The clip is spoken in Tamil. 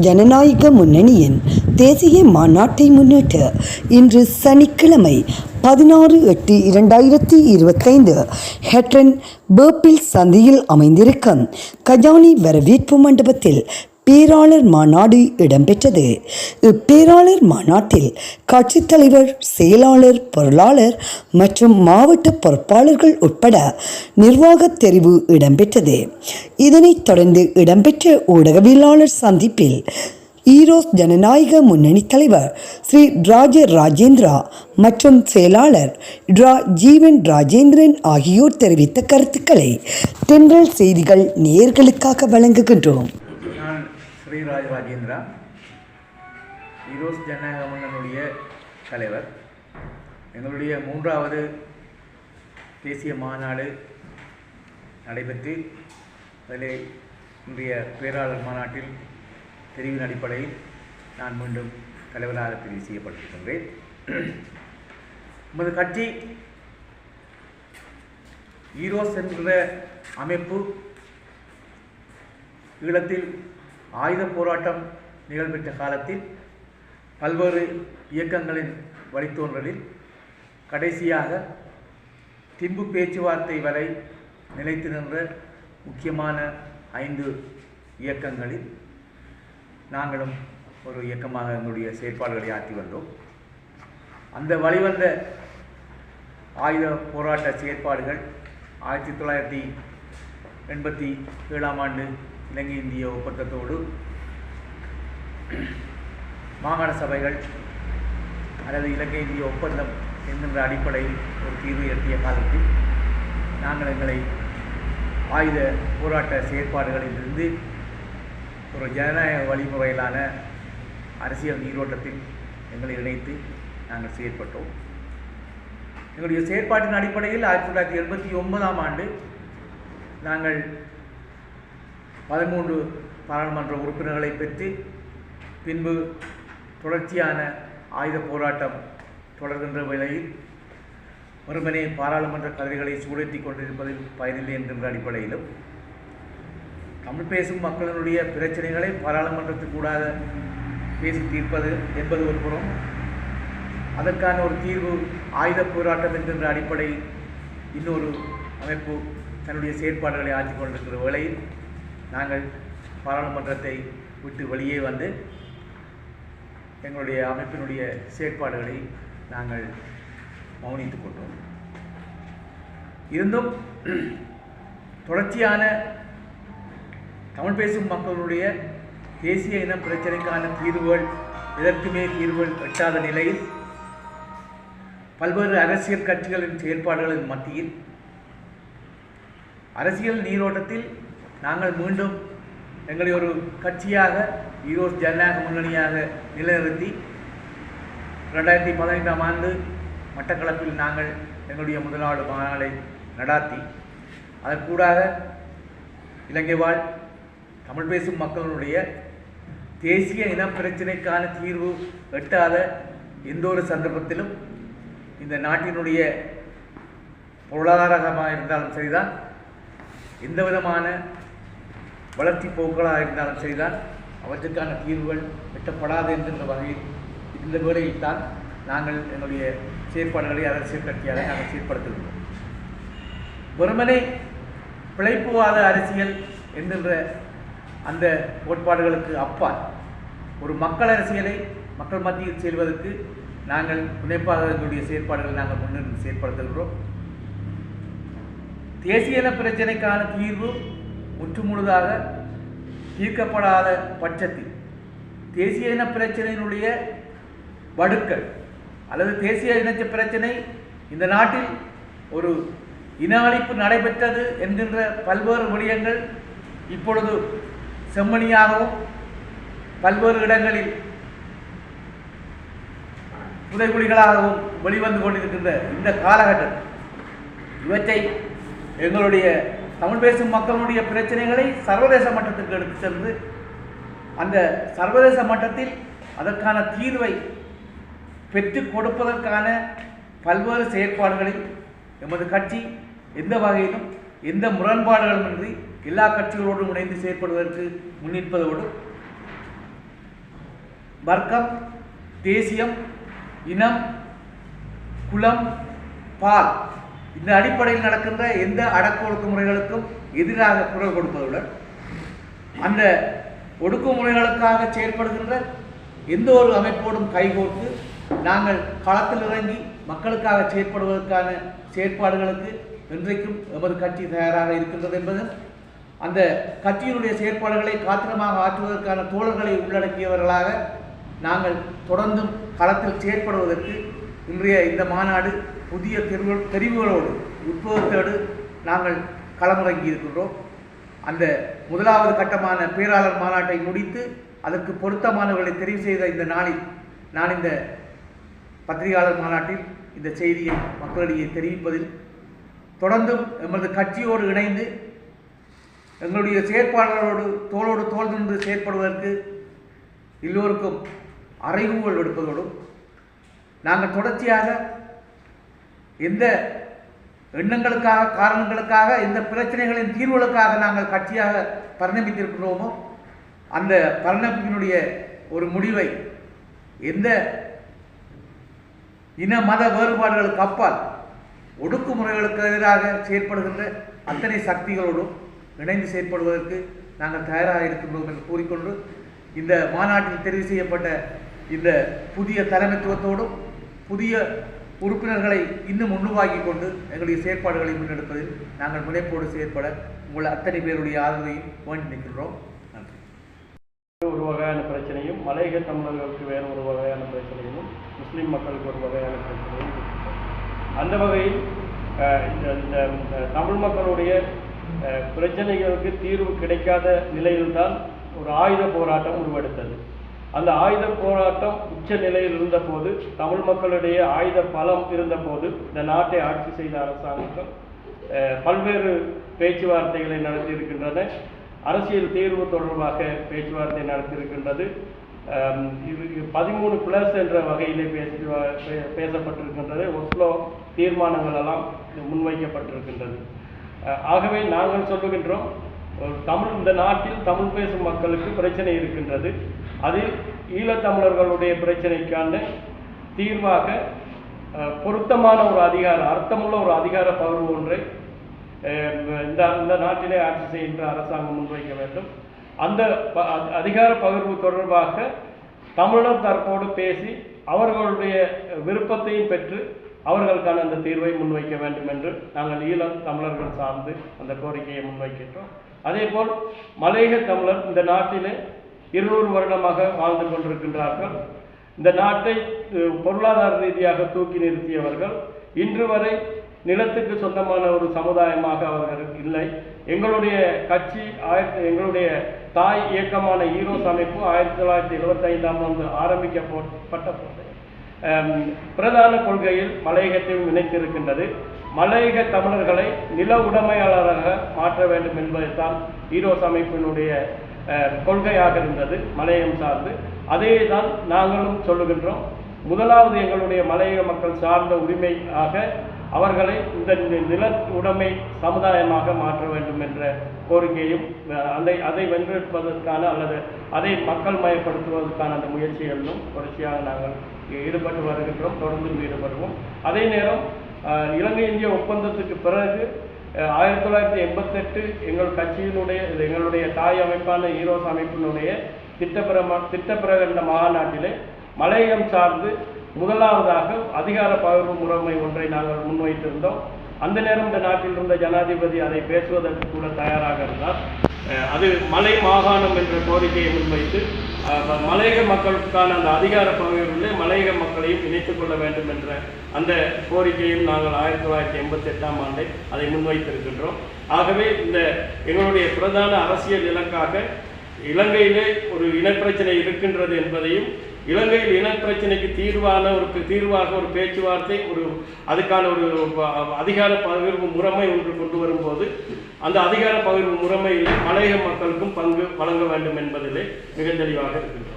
ஜனநாயக முன்னணியின் தேசிய மாநாட்டை முன்னிட்டு இன்று சனிக்கிழமை பதினாறு எட்டு இரண்டாயிரத்தி இருபத்தைந்து ஹெட்ரன் பேர்பில் சந்தியில் அமைந்திருக்கும் கஜானி வரவேற்பு மண்டபத்தில் பேராளர் மாநாடு இடம்பெற்றது. இப்பேராளர் மாநாட்டில் கட்சித் தலைவர் செயலாளர் பொருளாளர் மற்றும் மாவட்ட பொறுப்பாளர்கள் உட்பட நிர்வாகத் தெரிவு இடம்பெற்றது. இதனைத் தொடர்ந்து இடம்பெற்ற ஊடகவியலாளர் சந்திப்பில் ஈரோஸ் ஜனநாயக முன்னணி தலைவர் ஸ்ரீ ராஜ ராஜேந்திரா மற்றும் செயலாளர் ரா ஜீவன் ராஜேந்திரன் ஆகியோர் தெரிவித்த கருத்துக்களை தென்றல் செய்திகள் நேர்களுக்காக வழங்குகின்றோம். ஸ்ரீராஜ் ராஜேந்திரா ஈரோஸ் ஜனநாயக முன்னணியுடைய தலைவர் எங்களுடைய மூன்றாவது தேசிய மாநாடு நடைபெற்று அதில் இன்றைய பேராளர் மாநாட்டில் தெரிவின் அடிப்படையில் நான் மீண்டும் தலைவராக தெரிவு செய்யப்பட்டிருக்கின்றேன் நமது கட்சி ஈரோஸ் என்கிற அமைப்பு ஈழத்தில் ஆயுத போராட்டம் நிகழ்பெற்ற காலத்தில் பல்வேறு இயக்கங்களின் வழித்தோன்றலில் கடைசியாக திம்பு பேச்சுவார்த்தை வரை நிலைத்து நின்ற முக்கியமான ஐந்து இயக்கங்களில் நாங்களும் ஒரு இயக்கமாக எங்களுடைய செயற்பாடுகளை ஆற்றி வந்தோம். அந்த வழிவந்த ஆயுத போராட்ட செயற்பாடுகள் ஆயிரத்தி தொள்ளாயிரத்தி எண்பத்தி ஏழாம் ஆண்டு இலங்கை இந்திய ஒப்பந்தத்தோடு மாகாண சபைகள் அல்லது இலங்கை இந்திய ஒப்பந்தம் என்கின்ற அடிப்படையில் ஒரு தீர்வு எட்டிய காலத்தில் நாங்கள் எங்களை ஆயுத போராட்ட செயற்பாடுகளிலிருந்து ஒரு ஜனநாயக வழிமுறையிலான அரசியல் நீரோட்டத்தில் எங்களை இணைத்து நாங்கள் செயற்பட்டோம். எங்களுடைய செயற்பாட்டின் அடிப்படையில் ஆயிரத்தி தொள்ளாயிரத்தி எண்பத்தி ஒன்பதாம் ஆண்டு நாங்கள் பதிமூன்று பாராளுமன்ற உறுப்பினர்களை பெற்று பின்பு தொடர்ச்சியான ஆயுத போராட்டம் தொடர்கின்ற வேளையில் வெறுமனே பாராளுமன்ற கதிரைகளை சூடேற்றி கொண்டிருப்பதில் பயனில்லை என்கின்ற அடிப்படையிலும் தமிழ் பேசும் மக்களினுடைய பிரச்சனைகளை பாராளுமன்றத்துக்கூடாக பேசி தீர்ப்பது என்பது ஒரு புறம் அதற்கான ஒரு தீர்வு ஆயுத போராட்டம் என்கின்ற அடிப்படையில் இன்னொரு அமைப்பு தன்னுடைய செயற்பாடுகளை ஆற்றிக் கொண்டிருக்கிற வேளையில் நாங்கள் பாராளுமன்றத்தை விட்டு வெளியே வந்து எங்களுடைய அமைப்பினுடைய செயற்பாடுகளை நாங்கள் மௌனித்துக் கொண்டோம். இருந்தும் தொடர்ச்சியான தமிழ் பேசும் மக்களுடைய தேசிய இன பிரச்சனைக்கான தீர்வுகள் எதற்குமே தீர்வுகள் எட்டாத நிலையில் பல்வேறு அரசியல் கட்சிகளின் செயற்பாடுகளின் மத்தியில் அரசியல் நீரோட்டத்தில் நாங்கள் மீண்டும் எங்களை ஒரு கட்சியாக ஈரோஸ் ஜனநாயக முன்னணியாக நிலைநிறுத்தி ரெண்டாயிரத்தி பதினைந்தாம் ஆண்டு மட்டக்களப்பில் நாங்கள் எங்களுடைய முதலாவது மாநாளை நடாத்தி அதற்கூடாக இலங்கை வாழ் தமிழ் பேசும் மக்களுடைய தேசிய இன பிரச்சினைக்கான தீர்வு எட்டாத எந்த ஒரு சந்தர்ப்பத்திலும் இந்த நாட்டினுடைய பொருளாதாரமாக இருந்தாலும் சரிதான். எந்த விதமான வளர்ச்சி போக்களாக இருந்தாலும் சரிதான். அவற்றுக்கான தீர்வுகள் எட்டப்படாது என்கின்ற வகையில் இந்த வேளையில் தான் நாங்கள் எங்களுடைய செயற்பாடுகளை அரசியல் கட்சியாக நாங்கள் செயற்படுத்துகிறோம் வெறுமனே பிழைப்புவாத அரசியல் என்கின்ற அந்த கோட்பாடுகளுக்கு அப்பால் ஒரு மக்கள் அரசியலை மக்கள் மத்தியில் செல்வதற்கு நாங்கள் முனைப்பாக எங்களுடைய செயற்பாடுகளை நாங்கள் முன்னிருந்து செயற்படுத்துகிறோம் தேசிய பிரச்சனைக்கான தீர்வு முற்றுமுழுதாக தீர்க்கப்படாத பட்சத்தில் தேசிய இன பிரச்சனையினுடைய வடுக்கள் அல்லது தேசிய இன பிரச்சனை இந்த நாட்டில் ஒரு இன அழிப்பு நடைபெற்றது என்கின்ற பல்வேறு விடயங்கள் இப்பொழுது செம்மணியாகவும் பல்வேறு இடங்களில் புதைகுழிகளாகவும் வெளிவந்து கொண்டிருக்கின்ற இந்த காலகட்டத்தில் இவற்றை எங்களுடைய தமிழ் பேசும் மக்களுடைய பிரச்சனைகளை சர்வதேச மட்டத்துக்கு எடுத்து சென்று அந்த சர்வதேச மட்டத்தில் அதற்கான தீர்வை பெற்று கொடுப்பதற்கான பல்வேறு செயற்பாடுகளில் எமது கட்சி எந்த வகையிலும் எந்த முரண்பாடுகளுமின்றி எல்லா கட்சிகளோடும் இணைந்து செயற்படுவதற்கு முன்னிற்பதோடு வர்க்கம் தேசியம் இனம் குலம் பால் இந்த அடிப்படையில் நடக்கின்ற எந்த அடக்கு ஒடுக்குமுறைகளுக்கும் எதிராக குரல் கொடுப்பதுடன் அந்த ஒடுக்குமுறைகளுக்காக செயல்படுகின்ற எந்த ஒரு அமைப்போடும் கைகோர்த்து நாங்கள் களத்தில் இறங்கி மக்களுக்காக செயற்படுவதற்கான செயற்பாடுகளுக்கு இன்றைக்கும் எமது கட்சி தயாராக இருக்கின்றது என்பதும் அந்த கட்சியினுடைய செயற்பாடுகளை காத்திரமாக ஆற்றுவதற்கான தோழர்களை உள்ளடக்கியவர்களாக நாங்கள் தொடர்ந்தும் களத்தில் செயற்படுவதற்கு இன்றைய இந்த மாநாடு புதிய தெரிவு தெரிவுகளோடு உட்புகத்தோடு நாங்கள் களமிறங்கி இருக்கின்றோம். அந்த முதலாவது கட்டமான பேராளர் மாநாட்டை முடித்து அதற்கு பொருத்தமானவர்களை தெரிவு செய்த இந்த நாளில் நான் இந்த பத்திரிகையாளர் மாநாட்டில் இந்த செய்தியை மக்களிடையே தெரிவிப்பதில் தொடர்ந்தும் எமது கட்சியோடு இணைந்து எங்களுடைய செயற்பாளரோடு தோளோடு தோல் நின்று செயற்படுவதற்கு எல்லோருக்கும் அறைகூவல் எடுப்பதோடும் நாங்கள் தொடர்ச்சியாக எந்த எண்ணங்களுக்காக காரணங்களுக்காக இந்த பிரச்சனைகளின் தீர்வுகளுக்காக நாங்கள் கட்சியாக பரிணமித்திருக்கிறோமோ அந்த பரிணமிப்பினுடைய ஒரு முடிவை எந்த இன மத வேறுபாடுகளுக்கு அப்பால் ஒடுக்குமுறைகளுக்கு எதிராக செயற்படுகின்ற அத்தனை சக்திகளோடும் இணைந்து செயற்படுவதற்கு நாங்கள் தயாராக இருக்கின்றோம் என்று கூறிக்கொண்டு இந்த மாநாட்டில் தெரிவு செய்யப்பட்ட இந்த புதிய தலைமைத்துவத்தோடும் புதிய உறுப்பினர்களை இன்னும் முன்னுவாக்கி கொண்டு எங்களுடைய செயற்பாடுகளை முன்னெடுப்பதில் நாங்கள் முனைப்போடு செயற்பட உங்கள் அத்தனை பேருடைய ஆதரவையும் வேண்டி நிற்கின்றோம் நன்றி. ஒரு வகையான பிரச்சனையும் மலையக தமிழர்களுக்கு வேறு ஒரு வகையான பிரச்சனையும் முஸ்லீம் மக்களுக்கு ஒரு வகையான பிரச்சனையும் அந்த வகையில் இந்த இந்த தமிழ் மக்களுடைய பிரச்சனைகளுக்கு தீர்வு கிடைக்காத நிலையில்தான் ஒரு ஆயுத போராட்டம் உருவெடுத்தது. அந்த ஆயுத போராட்டம் உச்ச நிலையில் இருந்தபோது தமிழ் மக்களுடைய ஆயுத பலம் இருந்தபோது இந்த நாட்டை ஆட்சி செய்த அரசாங்கம் பல்வேறு பேச்சுவார்த்தைகளை நடத்தியிருக்கின்றன. அரசியல் தீர்வு தொடர்பாக பேச்சுவார்த்தை நடத்தியிருக்கின்றது. இது பதிமூணு பிளஸ் என்ற வகையிலே பேசி பே- பேசப்பட்டிருக்கின்றது. ஒஸ்லோ தீர்மானங்கள் எல்லாம் முன்வைக்கப்பட்டிருக்கின்றது. ஆகவே நாங்கள் சொல்லுகின்றோம் தமிழ் இந்த நாட்டில் தமிழ் பேசும் மக்களுக்கு பிரச்சனை இருக்கின்றது. அதில் ஈழத்தமிழர்களுடைய பிரச்சனைக்கான தீர்வாக பொருத்தமான ஒரு அதிகார அர்த்தமுள்ள ஒரு அதிகார பகிர்வு ஒன்றை இந்த இந்த நாட்டிலே ஆட்சி செய்கின்ற அரசாங்கம் முன்வைக்க வேண்டும். அந்த ப- அதிகார பகிர்வு தொடர்பாக தமிழர் தரப்போடு பேசி அவர்களுடைய விருப்பத்தையும் பெற்று அவர்களுக்கான அந்த தீர்வை முன்வைக்க வேண்டும் என்று நாங்கள் ஈழம் தமிழர்கள் சார்ந்து அந்த கோரிக்கையை முன்வைக்கின்றோம். அதேபோல் மலையக தமிழர் இந்த நாட்டிலே இருநூறு வருடமாக வாழ்ந்து கொண்டிருக்கின்றார்கள். இந்த நாட்டை பொருளாதார ரீதியாக தூக்கி நிறுத்தியவர்கள். இன்று வரை நிலத்துக்கு சொந்தமான ஒரு சமுதாயமாக அவர்கள் இல்லை. எங்களுடைய கட்சி ஆயிரத்தி எங்களுடைய தாய் இயக்கமான ஈரோஸ் அமைப்பு ஆயிரத்தி தொள்ளாயிரத்தி எழுபத்தைந்தாம் ஆண்டு ஆரம்பிக்கப்பட்ட போது பிரதான கொள்கையில் மலையகத்தையும் இணைத்திருக்கின்றது. மலையக தமிழர்களை நில உடைமையாளராக மாற்ற வேண்டும் என்பதுதான் ஈரோஸ் அமைப்பினுடைய கொள்கையாக இருந்தது மலையகம் சார்ந்து. அதே தான் நாங்களும் சொல்லுகின்றோம். முதலாவது எங்களுடைய மலையக மக்கள் சார்ந்த உரிமையாக அவர்களை இந்த நில உடைமை சமுதாயமாக மாற்ற வேண்டும் என்ற கோரிக்கையும் அதை அதை வென்றெடுப்பதற்கான அல்லது அதை மக்கள் மயப்படுத்துவதற்கான அந்த முயற்சிகளிலும் தொடர்ச்சியாக நாங்கள் ஈடுபட்டு வருகின்றோம் தொடர்ந்து ஈடுபடுவோம். அதே நேரம் இலங்கை இந்திய ஒப்பந்தத்துக்கு பிறகு ஆயிரத்தி தொள்ளாயிரத்தி எண்பத்தெட்டு எங்கள் கட்சியினுடைய எங்களுடைய தாய் அமைப்பான ஈரோஸ் அமைப்பினுடைய திட்டப்பிரம திட்டப்பிரகண்ட மாநாட்டிலே மலையகம் சார்ந்து முதலாவதாக அதிகார பகிர்வு முறைமை ஒன்றை நாங்கள் முன்வைத்திருந்தோம். அந்த நேரம் இந்த நாட்டில் இருந்த ஜனாதிபதி அதை பேசுவதற்கு கூட தயாராக இருந்தார். அது மலை மாகாணம் என்ற கோரிக்கையை முன்வைத்து மலையக மக்களுக்கான அந்த அதிகார பகிர்விலே மலையக மக்களையும் இணைத்துக் கொள்ள வேண்டும் என்ற அந்த கோரிக்கையும் நாங்கள் ஆயிரத்தி தொள்ளாயிரத்தி எண்பத்தி எட்டாம் ஆண்டை அதை முன்வைத்திருக்கின்றோம். ஆகவே இந்த எங்களுடைய பிரதான அரசியல் இலக்காக இலங்கையிலே ஒரு இனப்பிரச்சனை இருக்கின்றது என்பதையும் இலங்கையில் இனப்பிரச்சனைக்கு தீர்வான ஒரு தீர்வாக ஒரு பேச்சுவார்த்தை ஒரு அதுக்கான ஒரு அதிகார பகிர்வு முறைமை ஒன்று கொண்டு வரும்போது அந்த அதிகார பகிர்வு முறைமையில் மலையக மக்களுக்கும் பங்கு வழங்க வேண்டும் என்பதிலே மிக தெளிவாக இருக்கின்றது